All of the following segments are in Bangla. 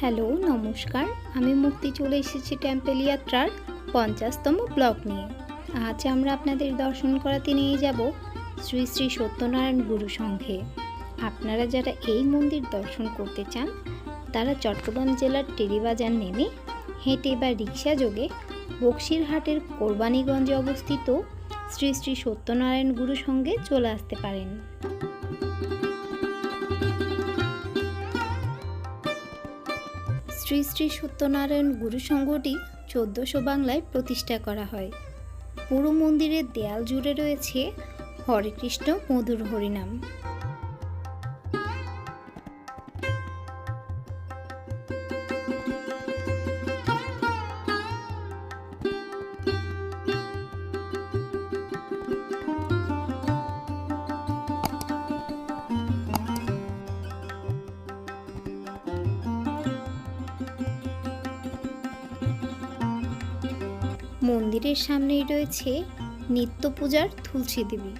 হ্যালো, নমস্কার। আমি মুক্তি চলে এসেছি টেম্পেল যাত্রার পঞ্চাশতম ব্লক নিয়ে। আজ আমরা আপনাদের দর্শন করাতে নিয়ে যাব শ্রী শ্রী সত্যনারায়ণ গুরু সংঘে। আপনারা যারা এই মন্দির দর্শন করতে চান, তারা চট্টগ্রাম জেলার টেরিবাজার নেমে হেঁটে বা রিক্সা যোগে বক্সিরহাটের কোরবানীগঞ্জে অবস্থিত শ্রী শ্রী সত্যনারায়ণ গুরু সঙ্গে চলে আসতে পারেন। শ্রী শ্রী সত্যনারায়ণ গুরু সংঘটি চোদ্দোশো বাংলায় প্রতিষ্ঠা করা হয়। পুরো মন্দিরের দেয়াল জুড়ে রয়েছে হরে কৃষ্ণ মধুর হরিনাম। মন্দিরের সামনেই রয়েছে নিত্য পূজার তুলসী দেবী।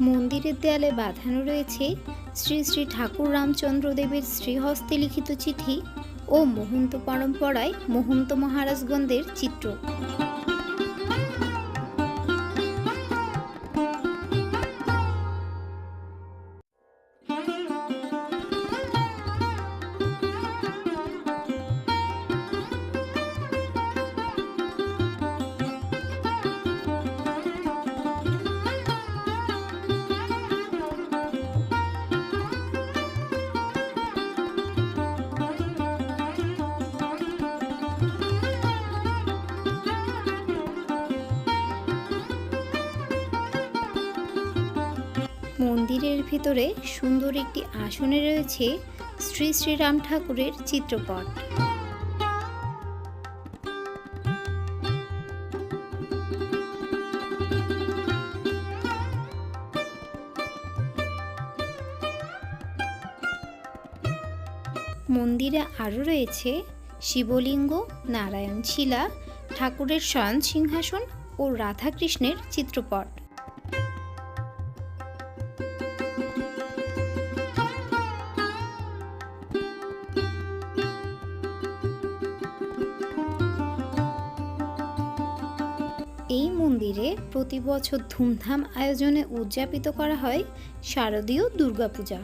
মন্দিরের দেয়ালে বাঁধানো রয়েছে শ্রী শ্রী ঠাকুর রামচন্দ্র দেবের শ্রীহস্তে লিখিত চিঠি ও মহন্ত পরম্পরায় মহন্ত মহারাজগণদের চিত্র। মন্দিরের ভিতরে সুন্দর একটি আসনে রয়েছে শ্রী শ্রীরাম ঠাকুরের চিত্রপট। মন্দিরে আরও রয়েছে শিবলিঙ্গ নারায়ণ শিলা ঠাকুরের শয়ন সিংহাসন ও রাধাকৃষ্ণের চিত্রপট। এই মন্দিরে প্রতি বছর ধুমধাম আয়োজনে উদযাপিত করা হয় শারদীয় দুর্গাপূজা।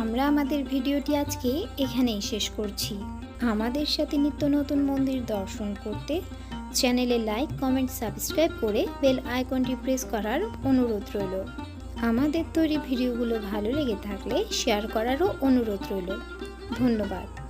আমরা আমাদের ভিডিওটি আজকে এখানেই শেষ করছি। আমাদের সাথে নিত্য নতুন মন্দির দর্শন করতে চ্যানেলে লাইক, কমেন্ট, সাবস্ক্রাইব করে বেল আইকনটি প্রেস করার অনুরোধ রইল। আমাদের তৈরি ভিডিওগুলো ভালো লেগে থাকলে শেয়ার করারও অনুরোধ রইল। ধন্যবাদ।